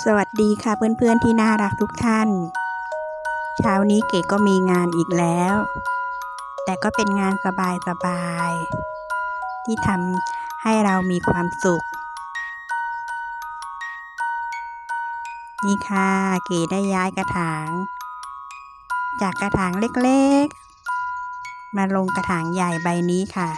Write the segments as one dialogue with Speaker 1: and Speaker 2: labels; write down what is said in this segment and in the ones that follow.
Speaker 1: สวัสดีค่ะเพื่อนๆที่น่ารักทุกท่าน เช้านี้เก๋ก็มีงานอีกแล้ว แต่ก็เป็นงานสบายๆที่ทำให้เรามีความสุข นี่ค่ะ เก๋ได้ย้ายกระถาง จากกระถางเล็กๆ มาลงกระถางใหญ่ใบนี้ค่ะ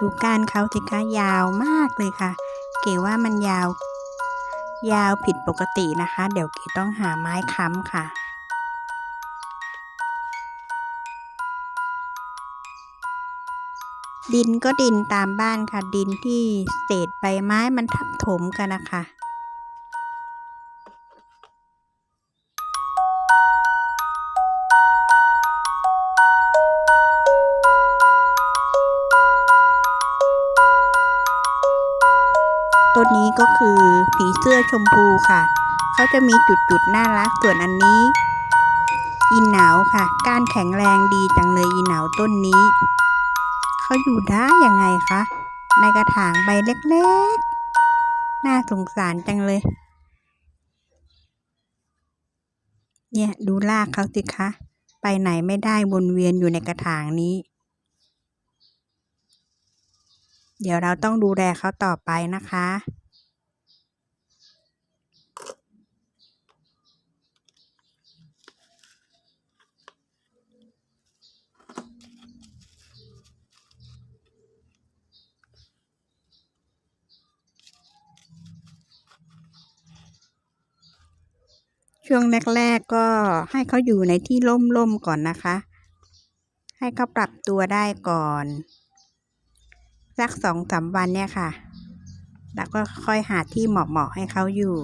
Speaker 1: ดูการเขาสิคะยาวมากเลยค่ะ เก๋ว่ามันยาว ยาวผิดปกตินะคะ เดี๋ยวเก๋ต้องหาไม้ค้ำค่ะ ดินก็ดินตามบ้านค่ะ ดินที่เศษใบไม้มันทับถมกันนะคะ ต้นนี้ก็คือผีเสื้อชมพูค่ะ เขาจะมีจุดๆน่ารัก ส่วนอันนี้ อีหนาวค่ะ ก้านแข็งแรงดีจังเลยอีหนาวต้นนี้ เขาอยู่ได้ยังไงคะ ในกระถางใบเล็กๆ น่าสงสารจังเลย เนี่ยดูรากเขาสิคะ ไปไหนไม่ได้วนเวียนอยู่ในกระถางนี้ เดี๋ยวเราต้องดูแลเขาต่อไปนะคะ ช่วงแรก ๆ ก็ให้เขาอยู่ในที่ร่มๆก่อนนะคะ ให้เขาปรับตัวได้ก่อน สักสองสามวันเนี่ยค่ะ แล้วก็ค่อยหาที่เหมาะๆให้เขาอยู่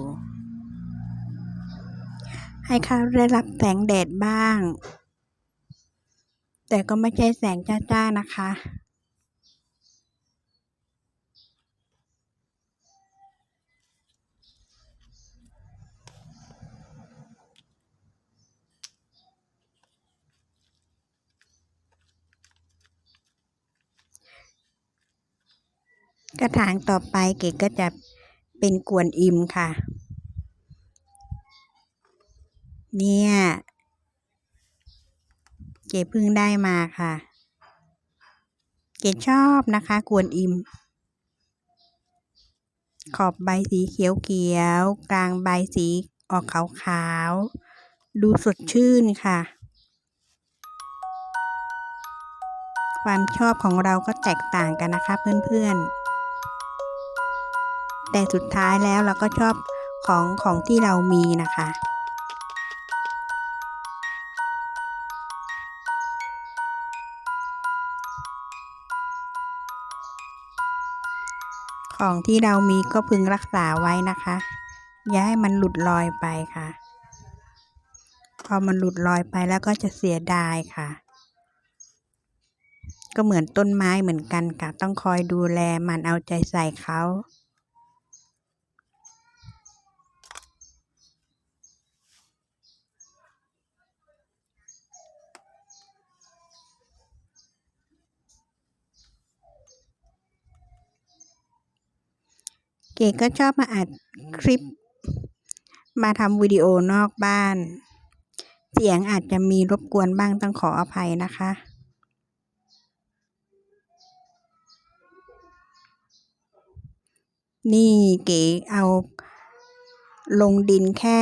Speaker 1: ให้เขาได้รับแสงแดดบ้าง แต่ก็ไม่ใช่แสงจ้าๆนะคะ กระถางต่อไปเก๋ก็จะเป็นกวนอิมค่ะ เนี่ย เก๋เพิ่งได้มาค่ะ เก๋ชอบนะคะ กวนอิม ขอบใบสีเขียวเขียวกลางใบสีออกขาวขาว ดูสดชื่นค่ะ ความชอบของเราก็แตกต่างกันนะคะเพื่อนๆ แต่สุดท้ายแล้วเราก็ชอบของของที่เรามีนะคะของที่เรามีก็พึงรักษาไว้นะคะ อย่าให้มันหลุดลอยไปค่ะ พอมันหลุดลอยไปแล้วก็จะเสียดายค่ะ ก็เหมือนต้นไม้เหมือนกันค่ะ ต้องคอยดูแลมันเอาใจใส่เขา เก๋ก็ชอบมาอัดคลิป มาทำวิดีโอนอกบ้าน เสียงอาจจะมีรบกวนบ้างต้องขออภัยนะคะนี่เก๋เอาลงดินแค่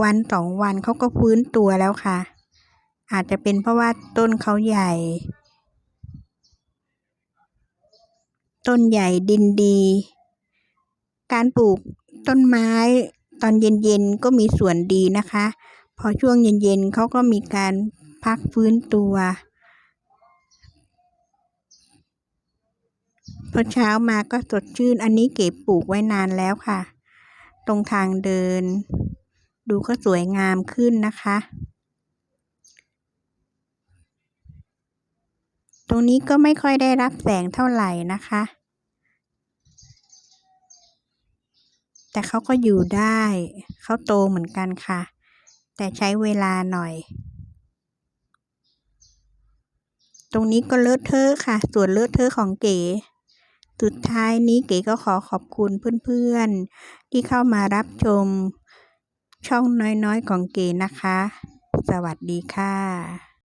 Speaker 1: วันสองวันเขาก็ฟื้นตัวแล้วค่ะ อาจจะเป็นเพราะว่าต้นเขาใหญ่ ต้นใหญ่ดินดี การปลูกต้นไม้ตอนเย็นๆก็มีส่วนดีนะคะ พอช่วงเย็นๆเขาก็มีการพักฟื้นตัวพอเช้ามาก็สดชื่น อันนี้เก็บปลูกไว้นานแล้วค่ะ ตรงทางเดิน ดูก็สวยงามขึ้นนะคะ ตรงนี้ก็ไม่ค่อยได้รับแสงเท่าไหร่นะคะ แต่เขาก็อยู่ได้ เขาโตเหมือนกันค่ะ แต่ใช้เวลาหน่อย ตรงนี้ก็เลอะเทอะค่ะ ส่วนเลอะเทอะของเก๋ สุดท้ายนี้เก๋ก็ขอขอบคุณเพื่อนๆ ที่เข้ามารับชมช่องน้อยๆของเก๋นะคะ สวัสดีค่ะ